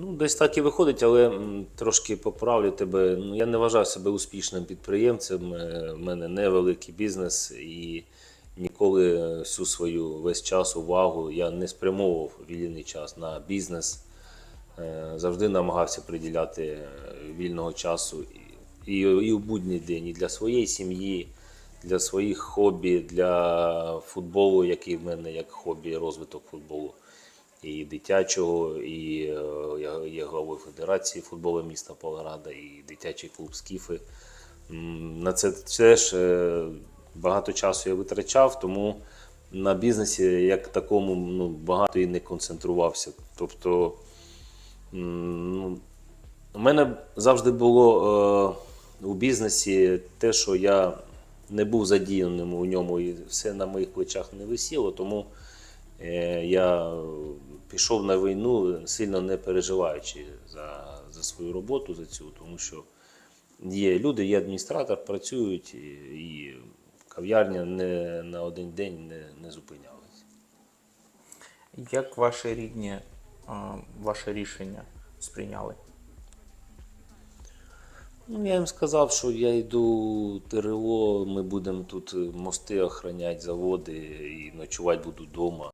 Ну, десь так і виходить, але трошки поправлю тебе. Ну, я не вважаю себе успішним підприємцем. Е, в мене невеликий бізнес і ніколи всю свою весь час, увагу я не спрямовував вільний час на бізнес. Е, Завжди намагався приділяти е, вільного часу і, і в будній день, і для своєї сім'ї, для своїх хобі, для футболу, який в мене як хобі, розвиток футболу і дитячого, і е, є главою Федерації футболу міста Павлограда, і дитячий клуб Скіфи. На це теж е, багато часу я витрачав, тому на бізнесі як такому ну, багато і не концентрувався. Тобто ну, у мене завжди було е, у бізнесі те, що я не був задіяним у ньому, і все на моїх плечах не висіло, тому е, я е, пішов на війну, сильно не переживаючи за, за свою роботу, за цю, тому що є люди, є адміністратор, працюють, і, і кав'ярня не на один день не, не зупинялась. Як ваші рідні ваше рішення сприйняли? Ну, я їм сказав, що я йду ТРО, ми будемо тут мости охороняти, заводи і ночувати буду вдома.